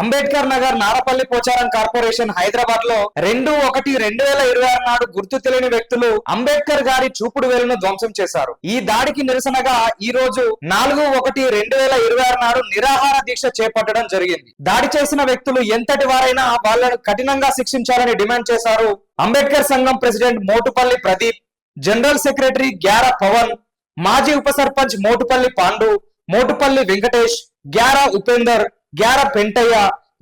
Ambedkar Nagar Narapalli Pocharam corporation హైదరాబాద్లో రెండు ఒకటి రెండు వేల ఇరవై ఆరు నాడు గుర్తు తెలియని వ్యక్తులు అంబేద్కర్ గారి చూపుడు వేలును ధ్వంసం చేశారు. ఈ దాడికి నిరసనగా ఈ రోజు నాలుగు ఒకటి రెండు వేల ఇరవై ఆరు నాడు నిరాహార దీక్ష చేపట్టడం జరిగింది. దాడి చేసిన వ్యక్తులు ఎంతటి వారైనా వాళ్ళను కఠినంగా శిక్షించాలని డిమాండ్ చేశారు అంబేద్కర్ సంఘం president Motupalli Pradeep general secretary గ్యారా Pavan మాజీ ఉప సర్పంచ్ మోటుపల్లి పాండు మోటుపల్లి వెంకటేష్ గ్యారా ఉపేందర్ గ్యార పెంటయ్య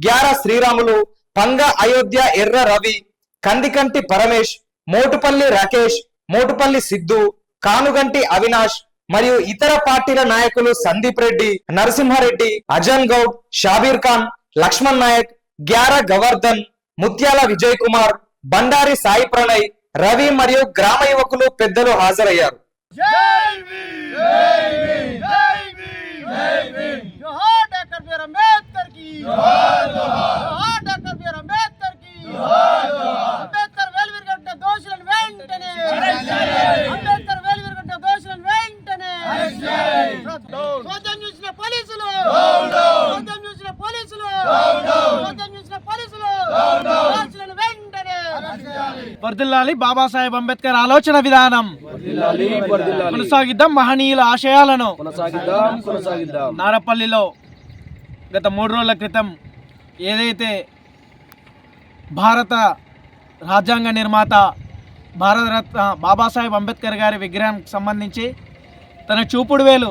గ్యార శ్రీరాములు పంగ అయోధ్య ఎర్ర రవి కందికంటి పరమేష్ మోటుపల్లి రాకేష్ మోటుపల్లి సిద్ధు కానుగంటి అవినాష్ మరియు ఇతర పార్టీల నాయకులు సందీప్ రెడ్డి నరసింహారెడ్డి అజన్ గౌడ్ షాబీర్ ఖాన్ లక్ష్మణ్ నాయక్ గ్యార గవర్ధన్ ముత్యాల విజయ్ కుమార్ బండారి సాయి ప్రణయ్ రవి మరియు గ్రామ యువకులు పెద్దలు హాజరయ్యారు జై డాక్టర్ బిఆర్ అంబేద్కర్కి అంబేద్కర్ దోషులను వెంటనే అంబేద్కర్ వేలువిరగొట్ట దోషులను వెంటనే చూసిన పోలీసులు చూసిన పోలీసులు చూసిన పోలీసులు దోషులను వెంటనే బాబాసాహెబ్ అంబేద్కర్ ఆలోచన విధానం. కొనసాగిద్దాం మహనీయుల ఆశయాలను. కొనసాగిద్దాం కొనసాగిద్దాం. నారపల్లిలో గత మూడు రోజుల క్రితం ఏదైతే భారత రాజ్యాంగ నిర్మాత భారతరత్న బాబాసాహెబ్ అంబేద్కర్ గారి విగ్రహానికి సంబంధించి తన చూపుడు వేలు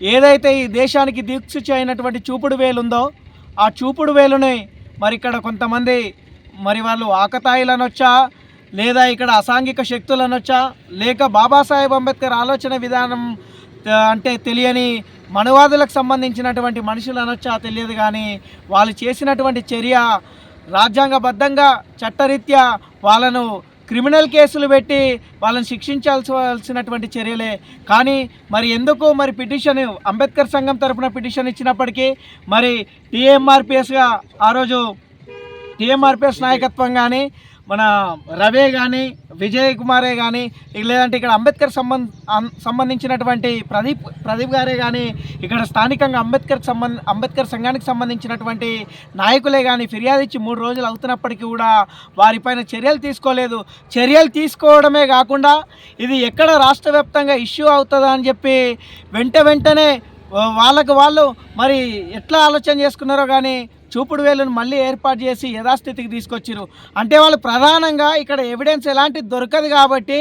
ఏదైతే ఈ దేశానికి దీక్షించి అయినటువంటి చూపుడు వేలు ఉందో ఆ చూపుడు వేలుని మరి ఇక్కడ కొంతమంది మరి వాళ్ళు ఆకతాయిలనొచ్చా లేదా ఇక్కడ అసాంఘిక శక్తులనొచ్చా లేక బాబాసాహెబ్ అంబేద్కర్ ఆలోచన విధానం అంటే తెలియని మనువాదులకు సంబంధించినటువంటి మనుషులు అనొచ్చా తెలియదు కానీ వాళ్ళు చేసినటువంటి చర్య రాజ్యాంగబద్ధంగా చట్టరీత్యా వాళ్ళను క్రిమినల్ కేసులు పెట్టి వాళ్ళని శిక్షించాల్సినటువంటి చర్యలే. కానీ మరి ఎందుకు మరి పిటిషన్ అంబేద్కర్ సంఘం తరపున పిటిషన్ ఇచ్చినప్పటికీ మరి టీఎంఆర్పిఎస్గా ఆ రోజు టీఎంఆర్పిఎస్ నాయకత్వం కానీ మన రవే కానీ విజయ్ కుమారే కానీ లేదంటే ఇక్కడ అంబేద్కర్ సంబంధ సంబంధించినటువంటి ప్రదీప్ ప్రదీప్ గారే కానీ ఇక్కడ స్థానికంగా అంబేద్కర్ సంబంధ అంబేద్కర్ సంఘానికి సంబంధించినటువంటి నాయకులే కానీ ఫిర్యాదు ఇచ్చి మూడు రోజులు అవుతున్నప్పటికీ కూడా వారిపైన చర్యలు తీసుకోలేదు. చర్యలు తీసుకోవడమే కాకుండా ఇది ఎక్కడ రాష్ట్ర వ్యాప్తంగా ఇష్యూ అవుతుందా అని చెప్పి వెంట వెంటనే వాళ్ళకు వాళ్ళు మరి ఎట్లా ఆలోచన చేసుకున్నారో కానీ చూపుడు వేలును మళ్ళీ ఏర్పాటు చేసి యథాస్థితికి తీసుకొచ్చిరు అంటే వాళ్ళు ప్రధానంగా ఇక్కడ ఎవిడెన్స్ ఎలాంటి దొరకదు కాబట్టి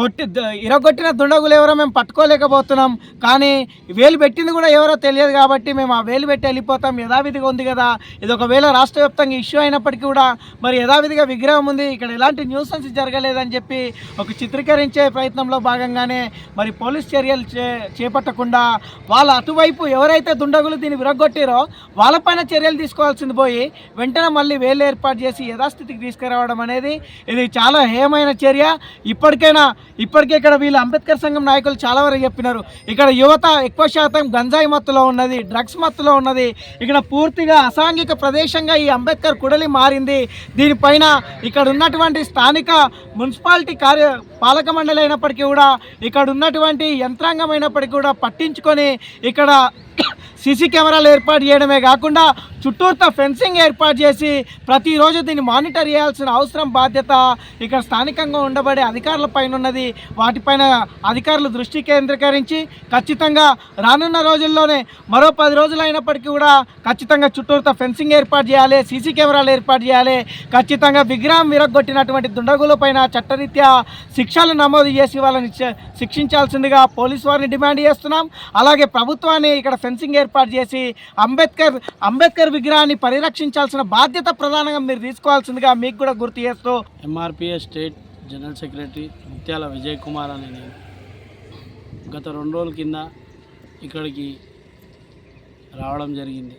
కొట్టి ఇరగొట్టిన దుండగులు ఎవరో మేము పట్టుకోలేకపోతున్నాం. కానీ వేలు పెట్టింది కూడా ఎవరో తెలియదు కాబట్టి మేము ఆ వేలు పెట్టి వెళ్ళిపోతాం. యథావిధిగా ఉంది కదా. ఇది ఒకవేళ రాష్ట్ర వ్యాప్తంగా ఇష్యూ అయినప్పటికీ కూడా మరి యథావిధిగా విగ్రహం ఉంది. ఇక్కడ ఎలాంటి న్యూసెన్స్ జరగలేదని చెప్పి ఒక చిత్రీకరించే ప్రయత్నంలో భాగంగానే మరి పోలీస్ చర్యలు చే చేపట్టకుండా వాళ్ళ అటువైపు ఎవరైతే దుండగులు దీన్ని విరగొట్టారో వాళ్ళపైన చర్యలు తీసుకోవాల్సింది పోయి వెంటనే మళ్ళీ వేలు ఏర్పాటు చేసి యథాస్థితికి తీసుకురావడం అనేది ఇది చాలా హేయమైన చర్య. ఇప్పటికైనా ఇప్పటికే ఇక్కడ వీళ్ళు అంబేద్కర్ సంఘం నాయకులు చాలా వరకు చెప్పినారు. ఇక్కడ యువత ఎక్కువ శాతం గంజాయి మత్తులో ఉన్నది డ్రగ్స్ మత్తులో ఉన్నది. ఇక్కడ పూర్తిగా అసాంఘిక ప్రదేశంగా ఈ అంబేద్కర్ కుడలి మారింది. దీనిపైన ఇక్కడ ఉన్నటువంటి స్థానిక మున్సిపాలిటీ కార్య పాలక మండలి అయినప్పటికీ కూడా ఇక్కడ ఉన్నటువంటి యంత్రాంగం అయినప్పటికీ కూడా పట్టించుకొని ఇక్కడ సీసీ కెమెరాలు ఏర్పాటు చేయడమే కాకుండా చుట్టూతో ఫెన్సింగ్ ఏర్పాటు చేసి ప్రతిరోజు దీన్ని మానిటర్ చేయాల్సిన అవసరం బాధ్యత ఇక్కడ స్థానికంగా ఉండబడే అధికారుల పైన ఉన్నది. వాటిపైన అధికారులు దృష్టి కేంద్రీకరించి ఖచ్చితంగా రానున్న రోజుల్లోనే మరో పది రోజులు అయినప్పటికీ కూడా ఖచ్చితంగా చుట్టూతో ఫెన్సింగ్ ఏర్పాటు చేయాలి సీసీ కెమెరాలు ఏర్పాటు చేయాలి. ఖచ్చితంగా విగ్రహం విరగొట్టినటువంటి దుండగుల పైన చట్టరీత్యా శిక్షలు నమోదు చేసి వాళ్ళని శిక్షించాల్సిందిగా పోలీస్ వారిని డిమాండ్ చేస్తున్నాం. అలాగే ప్రభుత్వాన్ని ఇక్కడ ఫెన్సింగ్ ఏర్పాటు చేసి అంబేద్కర్ అంబేద్కర్ విగ్రహాన్ని పరిరక్షించాల్సిన బాధ్యత ప్రధానంగా మీరు తీసుకోవాల్సిందిగా మీకు కూడా గుర్తు చేస్తూ ఎంఆర్పిఎస్ స్టేట్ జనరల్ సెక్రటరీ ముత్యాల విజయ్ కుమార్ అనే నేను గత రెండు రోజుల కింద ఇక్కడికి రావడం జరిగింది.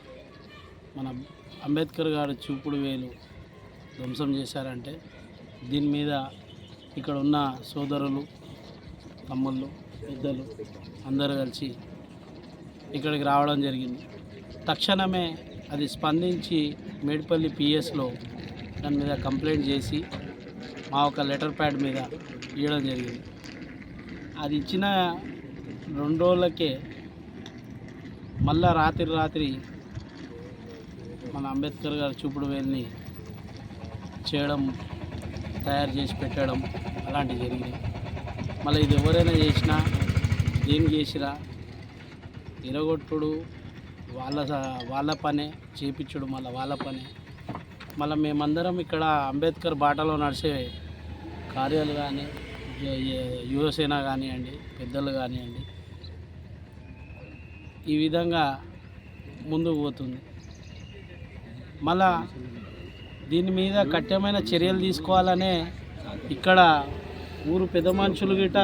మన అంబేద్కర్ గారు చూపుడు వేలు ధ్వంసం చేశారంటే దీని మీద ఇక్కడ ఉన్న సోదరులు తమ్ముళ్ళు పెద్దలు అందరూ కలిసి ఇక్కడికి రావడం జరిగింది. తక్షణమే అది స్పందించి మేడిపల్లి పిఎస్లో దాని మీద కంప్లైంట్ చేసి మా ఒక లెటర్ ప్యాడ్ మీద ఇవ్వడం జరిగింది. అది ఇచ్చిన రెండు రోజులకే మళ్ళా రాత్రి రాత్రి మన అంబేద్కర్ గారి చూపుడు వేలిని చేయడం తయారు చేసి పెట్టడం అలాంటివి జరిగినాయి. మళ్ళీ ఇది ఎవరైనా చేసినా ఏం చేసిరా? ఇరగొట్టుడు వాళ్ళ వాళ్ళ పనే చేపించుడు మళ్ళీ వాళ్ళ పనే. మళ్ళీ మేమందరం ఇక్కడ అంబేద్కర్ బాటలో నడిచే కార్యాలు కానీ యువసేన కానివ్వండి పెద్దలు కానివ్వండి ఈ విధంగా ముందుకు పోతుంది. మళ్ళా దీని మీద కఠినమైన చర్యలు తీసుకోవాలనే ఇక్కడ ఊరు పెద్ద మనుషులు గిట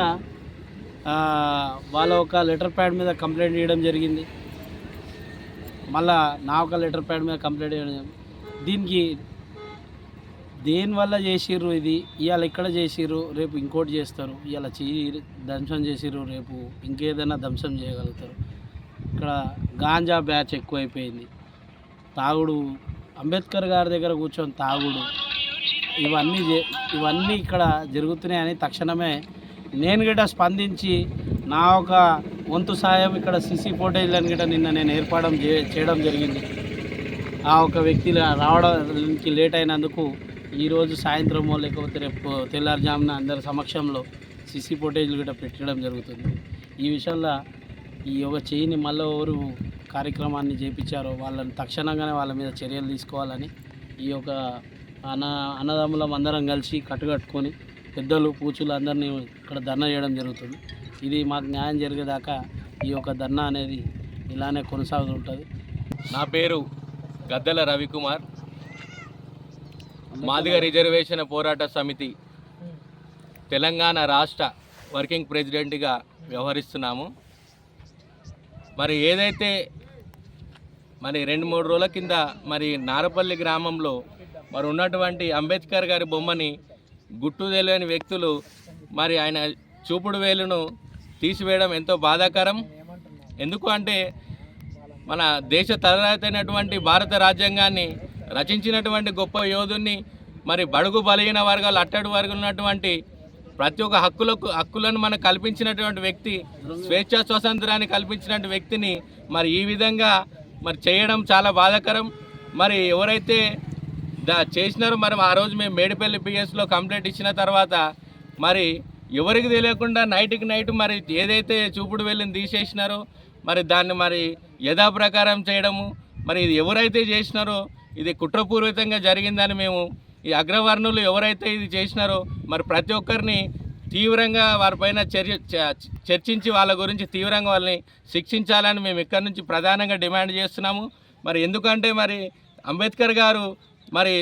వాళ్ళ ఒక లెటర్ ప్యాడ్ మీద కంప్లైంట్ చేయడం జరిగింది. మళ్ళా నా ఒక లెటర్ ప్యాడ్ మీద కంప్లైంట్ చేయడం దీనికి దేనివల్ల చేసిర్రు ఇది? ఇవాళ ఇక్కడ చేసిర్రు రేపు ఇంకోటి చేస్తారు. ఇవాళ చే ధ్వంసం చేసిర్రు రేపు ఇంకేదైనా ధ్వంసం చేయగలుగుతారు. ఇక్కడ గాంజా బ్యాచ్ ఎక్కువైపోయింది. తాగుడు అంబేద్కర్ గారి దగ్గర కూర్చొని తాగుడు ఇవన్నీ ఇవన్నీ ఇక్కడ జరుగుతున్నాయని తక్షణమే నేను గిట్ట స్పందించి నా ఒక వంతు సాయం ఇక్కడ సీసీ ఫోటేజ్లను గిట్ట నిన్న నేను ఏర్పడడం చేయడం జరిగింది. ఆ ఒక వ్యక్తి రావడానికి లేట్ అయినందుకు ఈరోజు సాయంత్రమో లేకపోతే రేపు తెల్లారుజామున అందరి సమక్షంలో సీసీ ఫోటేజ్లు కూడా పెట్టడం జరుగుతుంది. ఈ విషయంలో ఈ యొక్క చేయిని మళ్ళీ ఎవరు కార్యక్రమాన్ని చేపించారో వాళ్ళని తక్షణంగానే వాళ్ళ మీద చర్యలు తీసుకోవాలని ఈ యొక్క అన్న అన్నదమ్ములం అందరం కలిసి కట్టుకట్టుకొని పెద్దలు పూచులు అందరినీ ఇక్కడ ధర్నా చేయడం జరుగుతుంది. ఇది మాకు న్యాయం జరిగేదాకా ఈ యొక్క ధర్నా అనేది ఇలానే కొనసాగుతుంటుంది. నా పేరు గద్దెల రవికుమార్. మాదిగ రిజర్వేషన్ పోరాట సమితి తెలంగాణ రాష్ట్ర వర్కింగ్ ప్రెసిడెంట్గా వ్యవహరిస్తున్నాము. మరి ఏదైతే మరి రెండు మూడు రోజుల కింద మరి నారపల్లి గ్రామంలో మరి ఉన్నటువంటి అంబేద్కర్ గారి బొమ్మని గుట్టు తెలియని వ్యక్తులు మరి ఆయన చూపుడు వేలును తీసివేయడం ఎంతో బాధాకరం. ఎందుకు అంటే మన దేశ తలరాతైనటువంటి భారత రాజ్యాంగాన్ని రచించినటువంటి గొప్ప యోధుని మరి బడుగు బలహీన వర్గాలు అట్టడి వర్గం ఉన్నటువంటి ప్రతి ఒక్క హక్కులకు హక్కులను మనకు కల్పించినటువంటి వ్యక్తి స్వేచ్ఛా స్వాతంత్రాన్ని కల్పించినటువంటి వ్యక్తిని మరి ఈ విధంగా మరి చేయడం చాలా బాధాకరం. మరి ఎవరైతే దా చేసినారో మరి ఆ రోజు మేము మేడిపల్లి పిఎస్లో కంప్లైంట్ ఇచ్చిన తర్వాత మరి ఎవరికి తెలియకుండా నైట్కి నైట్ మరి ఏదైతే చూపుడు వెళ్ళింది తీసేసినారో మరి దాన్ని మరి యథాప్రకారం చేయడము మరి ఇది ఎవరైతే చేసినారో ఇది కుట్రపూర్వకంగా జరిగిందని మేము ఈ అగ్రవర్ణులు ఎవరైతే ఇది చేసినారో మరి ప్రతి ఒక్కరిని తీవ్రంగా వారిపైన చర్య చ- చర్చించి వాళ్ళ గురించి తీవ్రంగా వాళ్ళని శిక్షించాలని మేము ఇక్కడి నుంచి ప్రధానంగా డిమాండ్ చేస్తున్నాము. మరి ఎందుకంటే మరి అంబేద్కర్ గారు మరి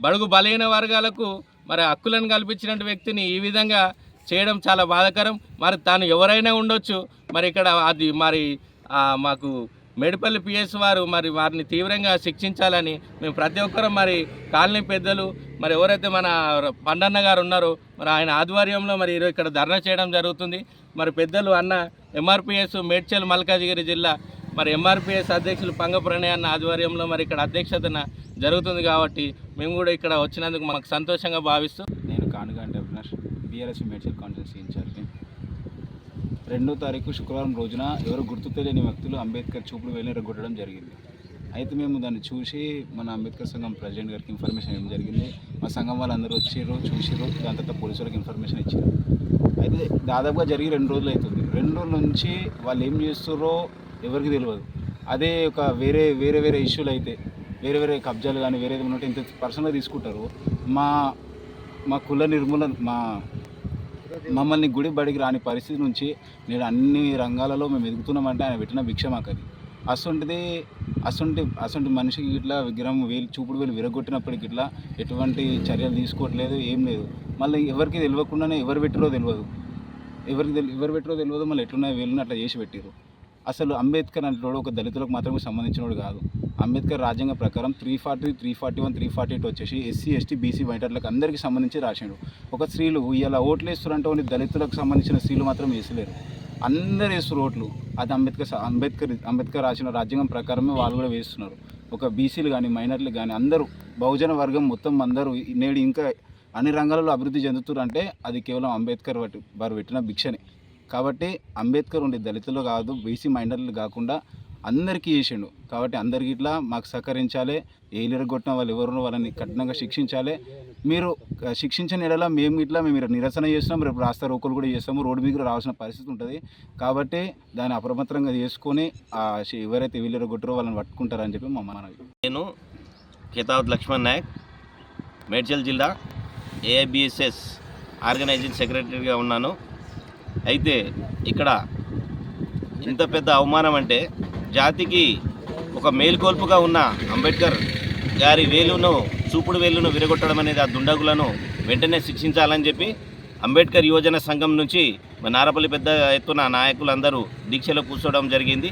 బడుగు బలహీన వర్గాలకు మరి హక్కులను కల్పించినటువంటి వ్యక్తిని ఈ విధంగా చేయడం చాలా బాధాకరం. మరి తాను ఎవరైనా ఉండొచ్చు. మరి ఇక్కడ అది మరి మాకు మేడిపల్లి పిఎస్ వారు మరి వారిని తీవ్రంగా శిక్షించాలని మేము ప్రతి ఒక్కరూ మరి కాలనీ పెద్దలు మరి ఎవరైతే మన పండన్న గారు ఉన్నారో మరి ఆయన ఆధ్వర్యంలో మరి ఈరోజు ఇక్కడ ధర్నా చేయడం జరుగుతుంది. మరి పెద్దలు అన్న ఎంఆర్పిఎస్ మేడ్చల్ మల్కాజిగిరి జిల్లా మరి ఎంఆర్పిఎస్ అధ్యక్షులు పంగ ప్రణయ్ అన్న ఆధ్వర్యంలో మరి ఇక్కడ అధ్యక్షతన జరుగుతుంది కాబట్టి మేము కూడా ఇక్కడ వచ్చినందుకు మాకు సంతోషంగా భావిస్తూ నేను కానుగంటి అవినాష్ బీఆర్ఎస్ మేడ్చల్ కాన్స్టిట్యూన్సీ ఇన్ఛార్జ్ని. రెండో తారీఖు శుక్రవారం రోజున ఎవరు గుర్తు తెలియని వ్యక్తులు అంబేద్కర్ చూపుడు వెళ్ళిరగొట్టడం జరిగింది. అయితే మేము దాన్ని చూసి మన అంబేద్కర్ సంఘం ప్రెసిడెంట్ గారికి ఇన్ఫర్మేషన్ ఇవ్వడం జరిగింది. మా సంఘం వాళ్ళందరూ వచ్చిర్రు చూసిర్రు దాని తర్వాత పోలీసులకు ఇన్ఫర్మేషన్ ఇచ్చారు. అయితే దాదాపుగా జరిగి రెండు రోజులు అవుతుంది. రెండు రోజుల నుంచి వాళ్ళు ఏం చేస్తారో ఎవరికి తెలియదు అదే ఒక వేరే వేరే వేరే ఇష్యూలు అయితే వేరే వేరే కబ్జాలు కానీ వేరే ఏదైనా ఉంటే ఇంత పర్సనల్గా తీసుకుంటారు. మా మా కుల నిర్మూలన మా మమ్మల్ని గుడి బడికి రాని పరిస్థితి నుంచి నేను అన్ని రంగాలలో మేము ఎదుగుతున్నామంటే ఆయన పెట్టిన భిక్ష మాకు అది అసొంటిది అసొంటి అసొంటి మనిషికి ఇట్లా విగ్రహం వేలు చూపుడు వేలు విరగొట్టినప్పటికి ఇట్లా ఎటువంటి చర్యలు తీసుకోవట్లేదు ఏం లేదు. మళ్ళీ ఎవరికి తెలియకుండానే ఎవరు పెట్టిరో తెలియదు. ఎవరికి తెలి ఎవరు పెట్టిరో తెలియదు మళ్ళీ ఎట్లున్నాయో వేలుని అట్లా చేసి పెట్టిరు అసలు అంబేద్కర్ అంటే ఒక దళితులకు మాత్రమే సంబంధించినోడు కాదు. అంబేద్కర్ రాజ్యాంగ ప్రకారం three forty three forty one three forty eight వచ్చేసి ఎస్సీ ఎస్టీ బీసీ మైటర్లకు అందరికీ సంబంధించి రాసిండు. ఒక స్త్రీలు ఇలా ఓట్లు వేస్తారంటే ఓన్లీ దళితులకు సంబంధించిన స్త్రీలు మాత్రం వేసలేరు. అందరు వేస్తారు ఓట్లు. అది అంబేద్కర్ అంబేద్కర్ అంబేద్కర్ రాసిన రాజ్యాంగం ప్రకారమే వాళ్ళు కూడా వేస్తున్నారు. ఒక బీసీలు కానీ మైనర్లు కానీ అందరూ బహుజన వర్గం మొత్తం అందరూ ఈ- నేడు ఇంకా అన్ని రంగాలలో అభివృద్ధి చెందుతున్నారంటే అది కేవలం అంబేద్కర్ వాటి వారు పెట్టిన భిక్షనే. కాబట్టి అంబేద్కర్ ఉండే దళితులు కాదు బీసీ మైనర్లు కాకుండా అందరికీ చేసిండు. కాబట్టి అందరికి ఇట్లా మాకు సహకరించాలి. ఏ కొట్టిన వాళ్ళు ఎవరు వాళ్ళని కఠినంగా శిక్షించాలి. మీరు శిక్షించిన ఎడలా మేము ఇట్లా మేము నిరసన చేస్తున్నాం. రేపు రాస్తా రోకులు కూడా చేస్తాము రోడ్డు మీద కూడా రావాల్సిన పరిస్థితి ఉంటుంది. కాబట్టి దాన్ని అప్రమత్తంగా చేసుకొని ఎవరైతే వీళ్ళు కొట్టారో వాళ్ళని పట్టుకుంటారని చెప్పి మా మనవి. నేను కితాబ్ లక్ష్మణ్ నాయక్ మేడ్చల్ జిల్లా ఏఐబిఎస్ఎస్ ఆర్గనైజింగ్ సెక్రటరీగా ఉన్నాను. అయితే ఇక్కడ ఇంత పెద్ద అవమానం అంటే జాతికి ఒక మేల్కొల్పుగా ఉన్న అంబేద్కర్ గారి వేలును చూపుడు వేలును విరగొట్టడం అనేది ఆ దుండగులను వెంటనే శిక్షించాలని చెప్పి అంబేద్కర్ యువజన సంఘం నుంచి మా నారపల్లి పెద్ద ఎత్తున నాయకులందరూ దీక్షలో కూర్చోవడం జరిగింది.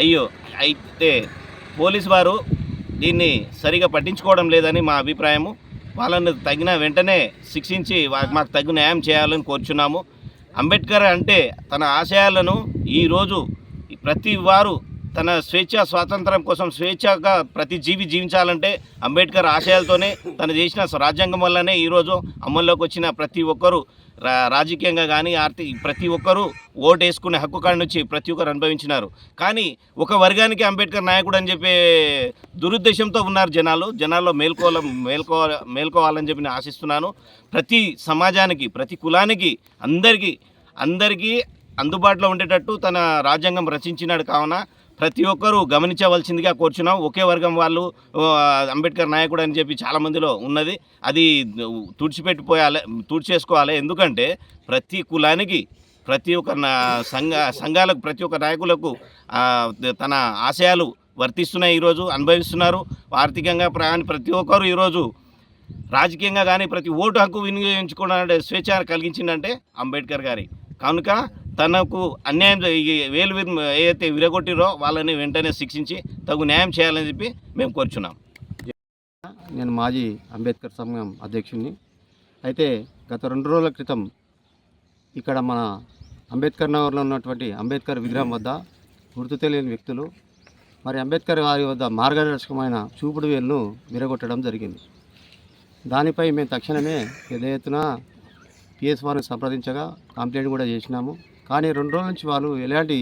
అయ్యో అయితే పోలీసు వారు దీన్ని సరిగా పట్టించుకోవడం లేదని మా అభిప్రాయము. వాళ్ళను తగిన వెంటనే శిక్షించి మాకు తగిన న్యాయం చేయాలని కోరుచున్నాము. అంబేద్కర్ అంటే తన ఆశయాలను ఈరోజు ప్రతి వారు తన స్వేచ్ఛ స్వాతంత్రం కోసం స్వేచ్ఛగా ప్రతి జీవి జీవించాలంటే అంబేద్కర్ ఆశయాలతోనే తను చేసిన రాజ్యాంగం వల్లనే ఈరోజు అమల్లోకి వచ్చిన ప్రతి ఒక్కరూ రా రాజకీయంగా కానీ ఆర్థిక ప్రతి ఒక్కరూ ఓటు వేసుకునే హక్కు కాడి నుంచి ప్రతి ఒక్కరు అనుభవించినారు. కానీ ఒక వర్గానికి అంబేద్కర్ నాయకుడు అని చెప్పే దురుద్దేశంతో ఉన్నారు జనాలు. జనాల్లో మేల్కోవాల మేల్కో మేల్కోవాలని చెప్పి నేను ఆశిస్తున్నాను. ప్రతి సమాజానికి ప్రతి కులానికి అందరికీ అందరికీ అందుబాటులో ఉండేటట్టు తన రాజ్యాంగం రచించినాడు కావున ప్రతి ఒక్కరూ గమనించవలసిందిగా కోరుచున్నాం. ఒకే వర్గం వాళ్ళు అంబేద్కర్ నాయకుడు అని చెప్పి చాలా మందిలో ఉన్నది. అది తుడిచిపెట్టిపోయాలి తుడిచేసుకోవాలి. ఎందుకంటే ప్రతి కులానికి ప్రతి ఒక్క నా- సంఘ సంఘాలకు ప్రతి ఒక్క నాయకులకు తన ఆశయాలు వర్తిస్తున్నాయి ఈరోజు అనుభవిస్తున్నారు. ఆర్థికంగా ప్రయాణ ప్రతి ఒక్కరు ఈరోజు రాజకీయంగా కానీ ప్రతి ఓటు హక్కు వినియోగించుకునే స్వేచ్ఛ కలిగించిందంటే అంబేద్కర్ గారి. కనుక తనకు అన్యాయం వేలు ఏదైతే విరగొట్టిరో వాళ్ళని వెంటనే శిక్షించి తగు న్యాయం చేయాలని చెప్పి మేము కోరుచున్నాం. నేను మాజీ అంబేద్కర్ సంఘం అధ్యక్షుడిని అయితే గత రెండు రోజుల క్రితం ఇక్కడ మన అంబేద్కర్ నగర్లో ఉన్నటువంటి అంబేద్కర్ విగ్రహం వద్ద గుర్తు తెలియని వ్యక్తులు మరి అంబేద్కర్ వారి వద్ద మార్గదర్శకమైన చూపుడు వేలును విరగొట్టడం జరిగింది. దానిపై మేము తక్షణమే పెద్ద ఎత్తున పిఎస్ వారిని సంప్రదించగా కంప్లైంట్ కూడా చేసినాము. కానీ రెండు రోజుల నుంచి వాళ్ళు ఎలాంటి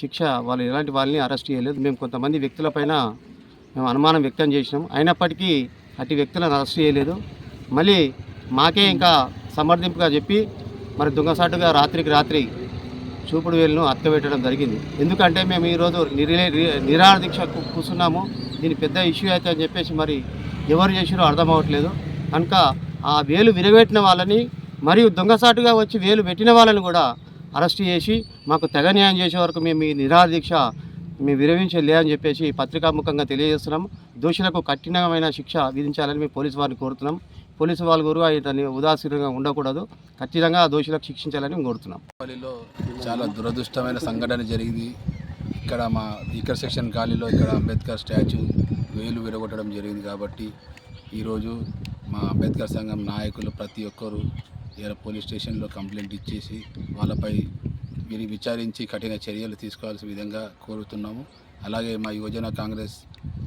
శిక్ష వాళ్ళు ఎలాంటి వాళ్ళని అరెస్ట్ చేయలేదు. మేము కొంతమంది వ్యక్తులపైన మేము అనుమానం వ్యక్తం చేసినాం. అయినప్పటికీ అటు వ్యక్తులను అరెస్ట్ చేయలేదు. మళ్ళీ మాకే ఇంకా సమర్థింపుగా చెప్పి మరి దొంగసాటుగా రాత్రికి రాత్రి చూపుడు వేలును పెట్టడం జరిగింది. ఎందుకంటే మేము ఈరోజు నిరే నిరాహార దీక్ష కూర్చున్నాము. దీని పెద్ద ఇష్యూ అయితే అని చెప్పేసి మరి ఎవరు చేసిరో అర్థం అవ్వట్లేదు. కనుక ఆ వేలు విరగబెట్టిన వాళ్ళని మరియు దొంగసాటుగా వచ్చి వేలు పెట్టిన వాళ్ళని కూడా అరెస్ట్ చేసి మాకు తెగ న్యాయం చేసే వరకు మేము ఈ నిరాదీక్ష మేము విరమించలే అని చెప్పేసి పత్రికాముఖంగా తెలియజేస్తున్నాం దోషులకు కఠినమైన శిక్ష విధించాలని మేము పోలీసు వారిని కోరుతున్నాం. పోలీసు వాళ్ళు కూడా ఇతని ఉదాసీనంగా ఉండకూడదు. ఖచ్చితంగా ఆ దోషులకు శిక్షించాలని మేము కోరుతున్నాం. కాలనీలో చాలా దురదృష్టమైన సంఘటన జరిగింది. ఇక్కడ మా ఈకర్ సెక్షన్ గాలిలో ఇక్కడ అంబేద్కర్ స్టాచ్యూ వేలు విరగొట్టడం జరిగింది కాబట్టి ఈరోజు మా అంబేద్కర్ సంఘం నాయకులు ప్రతి ఒక్కరూ ఇలా పోలీస్ స్టేషన్లో కంప్లైంట్ ఇచ్చేసి వాళ్ళపై వీరి విచారించి కఠిన చర్యలు తీసుకోవాల్సిన విధంగా కోరుతున్నాము. అలాగే మా యువజన కాంగ్రెస్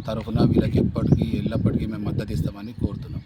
తరఫున వీళ్ళకి ఎప్పటికీ ఎల్లప్పటికీ మేము మద్దతు ఇస్తామని కోరుతున్నాం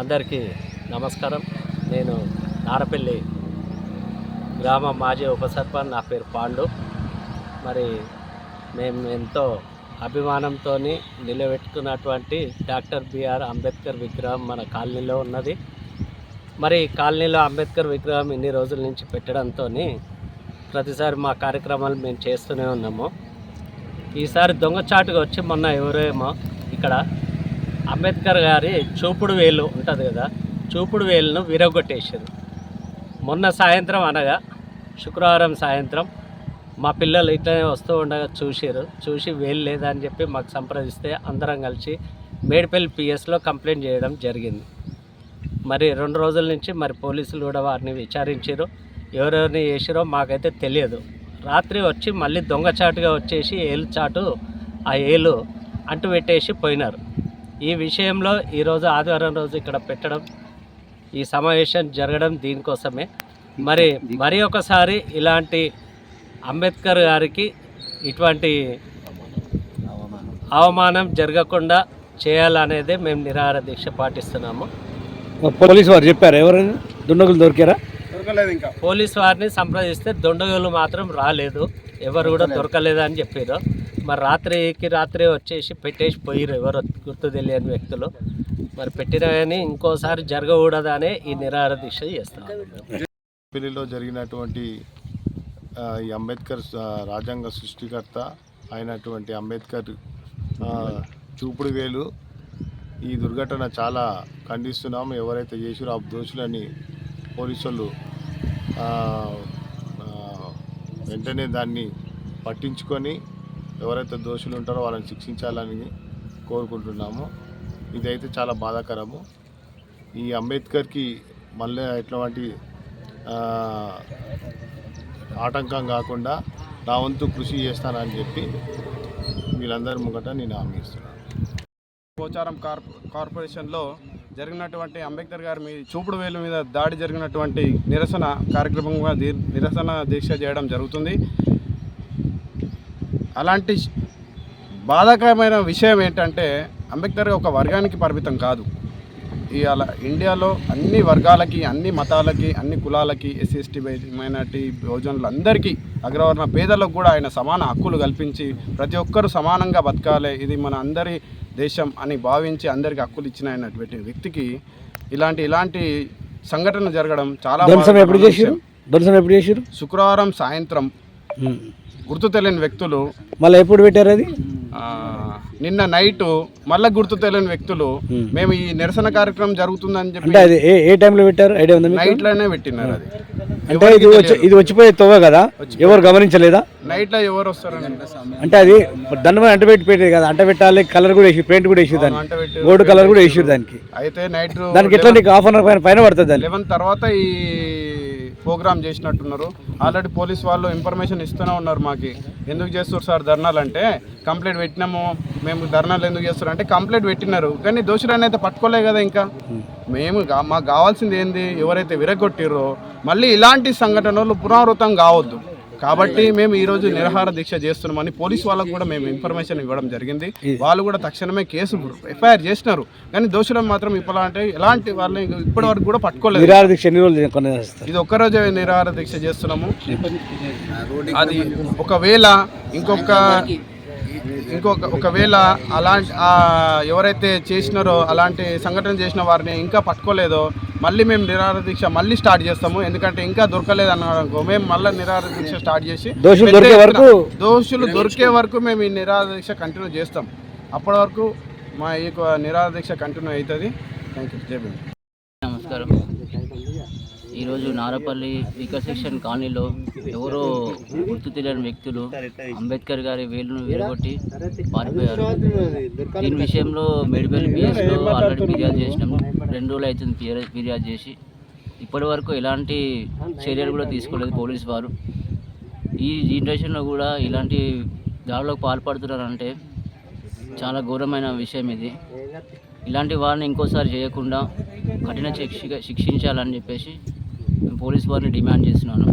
అందరికీ నమస్కారం. నేను నారపల్లి గ్రామ మాజీ ఉప సర్పంచ్ నా పేరు పాండు. మరి మేము ఎంతో అభిమానంతో నిలబెట్టుకున్నటువంటి డాక్టర్ బిఆర్ అంబేద్కర్ విగ్రహం మన కాలనీలో ఉన్నది. మరి కాలనీలో అంబేద్కర్ విగ్రహం ఇన్ని రోజుల నుంచి పెట్టడంతో ప్రతిసారి మా కార్యక్రమాలు మేము చేస్తూనే ఉన్నాము. ఈసారి దొంగచాటుగా వచ్చి మొన్న ఎవరేమో ఇక్కడ అంబేద్కర్ గారి చూపుడు వేలు ఉంటుంది కదా చూపుడు వేలును విరగొట్టేశారు. మొన్న సాయంత్రం అనగా శుక్రవారం సాయంత్రం మా పిల్లలు ఇట్లనే వస్తూ ఉండగా చూసారు చూసి వేలు లేదా అని చెప్పి మాకు సంప్రదిస్తే అందరం కలిసి మేడిపల్లి పిఎస్లో కంప్లైంట్ చేయడం జరిగింది. మరి రెండు రోజుల నుంచి మరి పోలీసులు కూడా వారిని విచారించారు ఎవరెవరిని చేసిరో మాకైతే తెలియదు. రాత్రి వచ్చి మళ్ళీ దొంగచాటుగా వచ్చేసి ఏలు చాటు ఆ ఏలు అంటు పెట్టేసి పోయినారు. ఈ విషయంలో ఈరోజు ఆదివారం రోజు ఇక్కడ పెట్టడం ఈ సమావేశం జరగడం దీనికోసమే. మరి మరి ఒకసారి ఇలాంటి అంబేద్కర్ గారికి ఇటువంటి అవమానం జరగకుండా చేయాలనేదే మేము నిరాహార దీక్ష పాటిస్తున్నాము. పోలీసు వారు చెప్పారు ఎవరైనా? దుండగులు దొరికారా? పోలీస్ వారిని సంప్రదిస్తే దొండగలు మాత్రం రాలేదు. ఎవరు కూడా దొరకలేదని చెప్పారు. మరి రాత్రికి రాత్రి వచ్చేసి పెట్టేసి పోయిరు ఎవరు గుర్తు తెలియని వ్యక్తులు. మరి పెట్టిన కానీ ఇంకోసారి జరగకూడదనే ఈ నిరాహార దీక్ష చేస్తాం. పెళ్ళిలో జరిగినటువంటి ఈ అంబేద్కర్ రాజ్యాంగ సృష్టికర్త అయినటువంటి అంబేద్కర్ చూపుడు వేలు. ఈ దుర్ఘటన చాలా ఖండిస్తున్నాం. ఎవరైతే చేసిరో ఆ దోషులని పోలీసు వాళ్ళు వెంటనే దాన్ని పట్టించుకొని ఎవరైతే దోషులు ఉంటారో వాళ్ళని శిక్షించాలని కోరుకుంటున్నాము. ఇదైతే చాలా బాధాకరము. ఈ అంబేద్కర్కి మళ్ళీ ఎట్లాంటి ఆటంకం కాకుండా నా వంతు కృషి చేస్తానని చెప్పి వీళ్ళందరి ముంగట నేను హామీ ఇస్తున్నాను. పోచారం కార్పొరేషన్లో జరిగినటువంటి అంబేద్కర్ గారి మీ చూపుడు వేలు మీద దాడి జరిగినటువంటి నిరసన కార్యక్రమంగా దీ- నిరసన దీక్ష చేయడం జరుగుతుంది. అలాంటి బాధాకరమైన విషయం ఏంటంటే అంబేద్కర్ ఒక వర్గానికి పరిమితం కాదు. ఇవాళ ఇండియాలో అన్ని వర్గాలకి అన్ని మతాలకి అన్ని కులాలకి ఎస్సీ ఎస్టీ మైనార్టీ బహుజనులు అందరికీ అగ్రవర్ణ పేదలకు కూడా ఆయన సమాన హక్కులు కల్పించి ప్రతి ఒక్కరూ సమానంగా బతకాలి. ఇది మన అందరి దేశం అని భావించి అందరికీ హక్కులు ఇచ్చిన అయినటువంటి వ్యక్తికి ఇలాంటి ఇలాంటి సంఘటన జరగడం చాలా ఎప్పుడు ఎప్పుడు శుక్రవారం సాయంత్రం గుర్తు తెలియని వ్యక్తులు. మళ్ళీ ఎప్పుడు పెట్టారు అది? నిన్న నైట్ మళ్ళా గుర్తు తెలియని వ్యక్తులు. మేము. ఈ నిరసన కార్యక్రమం జరుగుతుందని చెప్పి అది ఏ ఏ టైంలో పెట్టారు? ఐడియా ఉందా నైట్లోనే పెట్టినారు అది. అంటే ఇది వచ్చి ఇది వచ్చిపోయే తోవ కదా? ఎవరు గమనించలేదా? నైట్లో ఎవరు వస్తారని. అంటే అది దండం అంట పెట్టి పెట్టేది కదా. అంట పెట్టాలి కలర్ కూడా వేసి పెయింట్ కూడా వేసి దానికి. బోర్డు కలర్ కూడా వేసి దానికి. అయితే నైట్ దానికి ఎట్లా నీకు హాఫ్ అన్ అవర్ పైన పైన పడుతుంది లెవెన్ తర్వాత ఈ ప్రోగ్రామ్ చేసినట్టున్నారు. ఆల్రెడీ పోలీస్ వాళ్ళు ఇన్ఫర్మేషన్ ఇస్తూనే ఉన్నారు మాకు. ఎందుకు చేస్తారు సార్ ధర్నాలు అంటే కంప్లైంట్ పెట్టినాము మేము ధర్నాలు ఎందుకు చేస్తారు అంటే కంప్లైంట్ పెట్టినారు. కానీ దోషులని అయితే పట్టుకోలే కదా ఇంకా. మేము మాకు కావాల్సింది ఏంది? ఎవరైతే విరగొట్టిరో మళ్ళీ ఇలాంటి సంఘటనలు పునరావృతం కావద్దు. కాబట్టి మేము ఈ రోజు నిరాహార దీక్ష చేస్తున్నామని పోలీస్ వాళ్ళకు కూడా మేము ఇన్ఫర్మేషన్ ఇవ్వడం జరిగింది. వాళ్ళు కూడా తక్షణమే కేసు ఎఫ్ఐఆర్ చేసినారు. కానీ దోషులను మాత్రం ఇప్పటి ఎలాంటి వాళ్ళని ఇప్పటి వరకు కూడా పట్టుకోలేదు. నిరాహార దీక్ష ఎన్ని రోజులు కొనసాగిస్తారు ఇది ఒక్కరోజే నిరాహార దీక్ష చేస్తున్నాము. అది ఒకవేళ ఇంకొక ఇంకొక ఒకవేళ అలాంటి ఎవరైతే చేసినారో అలాంటి సంఘటన చేసిన వారిని ఇంకా పట్టుకోలేదో మళ్ళీ మేము నిరాహార దీక్ష మళ్ళీ స్టార్ట్ చేస్తాము. ఎందుకంటే ఇంకా దొరకలేదు అన్నారనుకో మేము మళ్ళీ నిరాహార దీక్ష స్టార్ట్ చేసి దోషులు దొరికే వరకు దోషులు దొరికే వరకు మేము ఈ నిరాహార దీక్ష కంటిన్యూ చేస్తాం. అప్పటి వరకు మా ఈ నిరాహార దీక్ష కంటిన్యూ అవుతుంది. థ్యాంక్ యూ జై నమస్కారం. ఈరోజు నారపల్లి వీకర్ సెక్షన్ కాలనీలో ఎవరో గుర్తు తెలియని వ్యక్తులు అంబేద్కర్ గారి వేలును విరగొట్టి పారిపోయారు. దీని విషయంలో మెడిపల్లి పిఎస్లో ఆల్రెడీ ఫిర్యాదు చేసినాము రెండు రోజులు అవుతుంది ఫిర్యాదు ఫిర్యాదు చేసి. ఇప్పటి వరకు ఎలాంటి చర్యలు కూడా తీసుకోలేదు పోలీస్ వారు. ఈ జనరేషన్లో కూడా ఇలాంటి దాడులకు పాల్పడుతున్నారంటే చాలా ఘోరమైన విషయం ఇది. ఇలాంటి వారిని ఇంకోసారి చేయకుండా కఠిన శిక్ష శిక్షించాలని చెప్పేసి పోలీస్ వారిని డిమాండ్ చేస్తున్నాను.